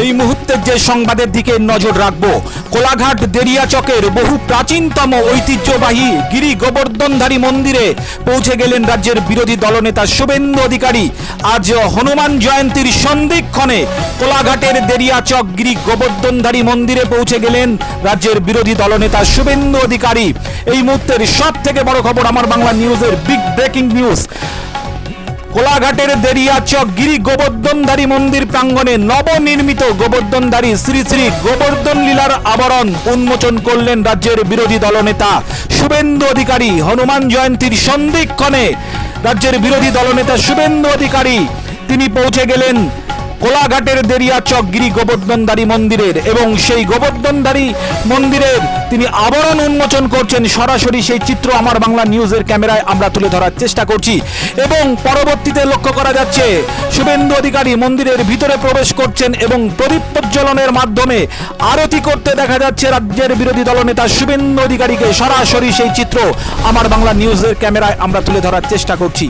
এই মুহূর্তে যে সংবাদের দিকে নজর রাখব, কোলাঘাট দেরিয়াচকের বহু প্রাচীনতম ঐতিহ্যবাহী গিরি গোবর্ধনধারী মন্দিরে পৌঁছে গেলেন রাজ্যের বিরোধী দলনেতা শুভেন্দু অধিকারী। আজ হনুমান জয়ন্তীর সন্ধিক্ষণে কোলাঘাটের দেরিয়াচক গিরি গোবর্ধনধারী মন্দিরে পৌঁছে গেলেন রাজ্যের বিরোধী দলনেতা শুভেন্দু অধিকারী। এই মুহূর্তের সব থেকে বড় খবর আমার বাংলা নিউজের বিগ ব্রেকিং নিউজ। কোলাঘাটের দেরিয়াচক গিরি গোবর্ধনধারী মন্দির প্রাঙ্গণে নবনির্মিত গোবর্ধনধারী শ্রী শ্রী গোবর্ধন লীলার আবরণ উন্মোচন করলেন রাজ্যের বিরোধী দলনেতা শুভেন্দু অধিকারী। হনুমান জয়ন্তীর সন্ধিক্ষণে রাজ্যের বিরোধী দলনেতা শুভেন্দু অধিকারী, তিনি পৌঁছে গেলেন কোলাঘাটের দেরিয়াচক গিরি গোবর্ধনধারী মন্দিরের এবং সেই গোবর্ধনধারী মন্দিরের তিনি আবরণ উন্মোচন করছেন। সরাসরি সেই চিত্র আমার বাংলা নিউজের ক্যামেরায় আমরা তুলে ধরার চেষ্টা করছি এবং পরবর্তীতে লক্ষ্য করা যাচ্ছে, শুভেন্দু অধিকারী মন্দিরের ভিতরে প্রবেশ করছেন এবং প্রদীপ প্রজ্বলনের মাধ্যমে আরতি করতে দেখা যাচ্ছে রাজ্যের বিরোধী দলনেতা শুভেন্দু অধিকারীকে। সরাসরি সেই চিত্র আমার বাংলা নিউজের ক্যামেরায় আমরা তুলে ধরার চেষ্টা করছি।